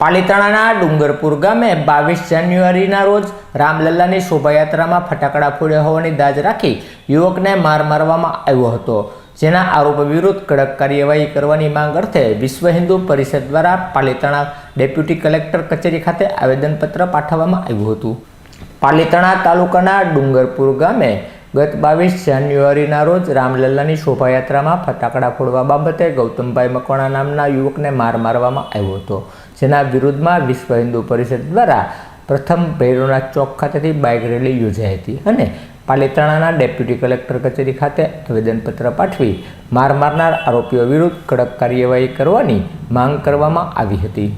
પાલીતાણાના ડુંગરપુર ગામે બાવીસ જાન્યુઆરીના રોજ રામલલ્લાની શોભાયાત્રામાં ફટાકડા ફોડ્યા હોવાની દાજ રાખી યુવકને માર મારવામાં આવ્યો હતો. જેના આરોપ વિરુદ્ધ કડક કાર્યવાહી કરવાની માંગ અર્થે વિશ્વ હિન્દુ પરિષદ દ્વારા પાલીતાણા ડેપ્યુટી કલેક્ટર કચેરી ખાતે આવેદનપત્ર પાઠવવામાં આવ્યું હતું. પાલીતાણા તાલુકાના ડુંગરપુર ગામે ગત બાવીસ જાન્યુઆરીના રોજ રામલલ્લાની શોભાયાત્રામાં ફટાકડા ફોડવા બાબતે ગૌતમભાઈ મકવાણા નામના યુવકને માર મારવામાં આવ્યો હતો, જેના વિરુદ્ધમાં વિશ્વ હિન્દુ પરિષદ દ્વારા પ્રથમ ભૈરવનાથ ચોક ખાતેથી બાઇક રેલી યોજાઈ હતી અને પાલિતાણાના ડેપ્યુટી કલેક્ટર કચેરી ખાતે આવેદનપત્ર પાઠવી માર મારનાર આરોપીઓ વિરુદ્ધ કડક કાર્યવાહી કરવાની માંગ કરવામાં આવી હતી.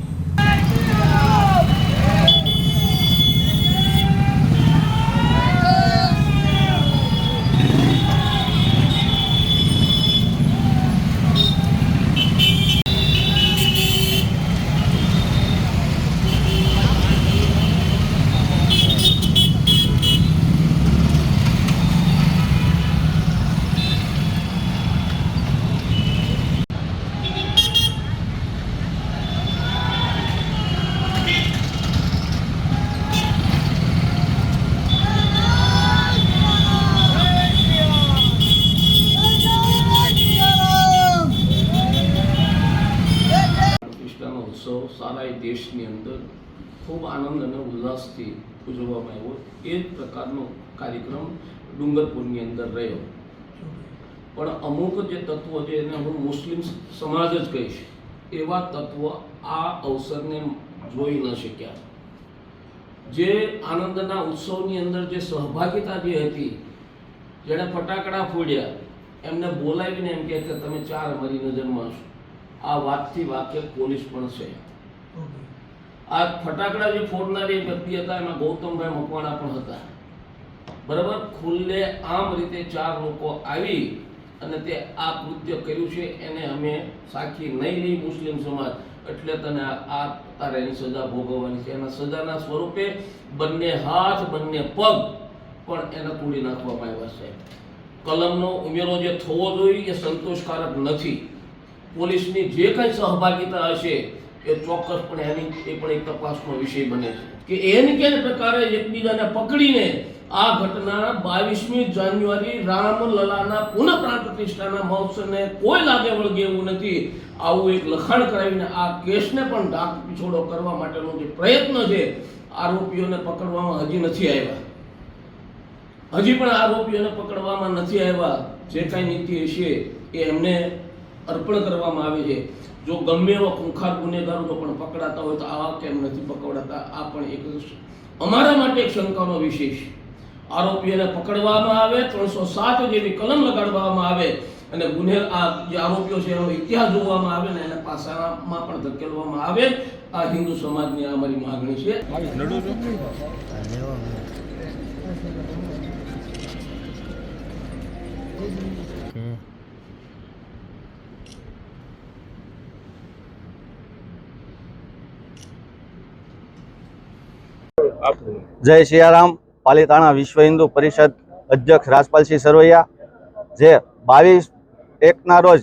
સારા એ દેશની અંદર ખૂબ આનંદ અને ઉલ્લાસથી ઉજવવામાં આવ્યો. એ જ પ્રકારનો કાર્યક્રમ ડુંગરપુરની અંદર રહ્યો. પણ અમુક જે તત્વો છે, એને હું મુસ્લિમ સમાજ જ કહીશ, એવા તત્વો આ અવસરને જોઈ ન શક્યા. જે આનંદના ઉત્સવની અંદર જે સહભાગિતા જે હતી, જેણે ફટાકડા ફોડ્યા, એમને બોલાવીને એમ કે તમે ચાર મારી નજરમાં છો આ વાતથી વાક્ય પોલીસ પણ છે. આ ફટાકડા જે ફોડનારી વ્યક્તિ હતા, એમાં ગૌતમભાઈ મકવાણા પણ હતા. બરાબર? ખુલ્લે આમ રીતે ચાર લોકો આવી અને તે આ કૃત્ય કર્યું છે, એને અમે સાખી નહીં લઈ મુસ્લિમ સમાજ. એટલે તને આ- તારે એની સજા ભોગવવાની છે. એના સજાના સ્વરૂપે બંને હાથ, બંને પગ પણ એને તોડી નાખવામાં આવ્યા છે. કલમનો ઉમેરો જે થવો જોઈએ એ સંતોષકારક નથી. પોલીસની જે કંઈ સહભાગિતા હશે એ ચોક્કસપણે એની એ પણ એક તપાસનો વિષય બને છે. કે એને કે પ્રકારે એકબીજાને પકડીને આ ઘટના બાવીસમી જાન્યુઆરી રામલલાના પુનઃ પ્રાણ પ્રતિષ્ઠાના મહોત્સવને કોઈ લાગે વળગે એવું નથી, આવું એક લખાણ કરાવીને આ કેસને પણ ડાક પીછોડો કરવા માટેનો જે પ્રયત્ન છે, આરોપીઓને પકડવામાં હજી નથી આવ્યા. હજી પણ આરોપીઓને પકડવામાં નથી આવ્યા. જે કાંઈ નીતિ હશે એ એમને અર્પણ કરવામાં આવે છે. જો ગમે એવા ખૂંખાર ગુનેગારો જો પણ પકડાતા હોય તો આવા કેમ નથી પકડાતા? આ પણ એક અમારા માટે એક શંકાનો વિશેષ આરોપીઓને પકડવામાં આવે, ત્રણસો સાત જેવી કલમ લગાડવામાં આવે અને ગુને આ જે આરોપીઓ છે એનો ઇતિહાસ જોવામાં આવે ને એના પાસામાં પણ ધકેલવામાં આવે. આ હિન્દુ સમાજની આ અમારી માગણી છે. જય સિયારામ પાલીતાણા વિશ્વ હિન્દુ પરિષદ અધ્યક્ષ રાજપાલસિંહ સરવૈયા, જે બાવીસ એકના રોજ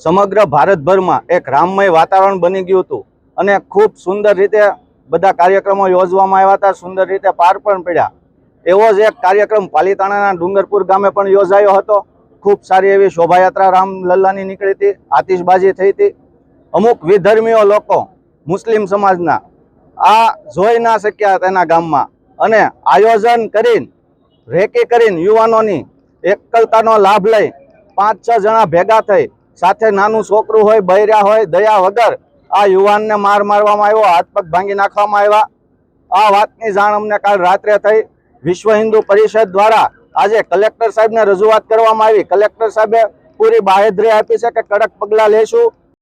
સમગ્ર ભારતભરમાં એક રામમય વાતાવરણ બની ગયું હતું અને ખૂબ સુંદર રીતે બધા કાર્યક્રમો યોજવામાં આવ્યા હતા, સુંદર રીતે પાર પણ પડ્યા. એવો જ એક કાર્યક્રમ પાલીતાણાના ડુંગરપુર ગામે પણ યોજાયો હતો. ખૂબ સારી એવી શોભાયાત્રા રામલલ્લાની નીકળી હતી, આતિશબાજી થઈ હતી. અમુક વિધર્મીઓ લોકો મુસ્લિમ સમાજના આ જોઈ ના શક્યા તેના ગામમાં. અને આયોજન કરીને, રેકી કરીને યુવાનોની એકલતાનો લાભ લઈ પાંચ છ જણા ભેગા થઈ, સાથે નાનું છોકરું હોય, બૈર્યા હોય, દયા વગર આ યુવાનને માર મારવામાં આવ્યો, હાથ પગ ભાંગી નાખવામાં આવ્યા. આ વાતની જાણ અમને કાલ રાત્રે થઈ. વિશ્વ હિન્દુ પરિષદ દ્વારા આજે કલેક્ટર સાહેબને રજૂઆત કરવામાં આવી. કલેક્ટર સાહેબે પૂરી બાહેધરી આપી છે કે કડક પગલાં લેશું.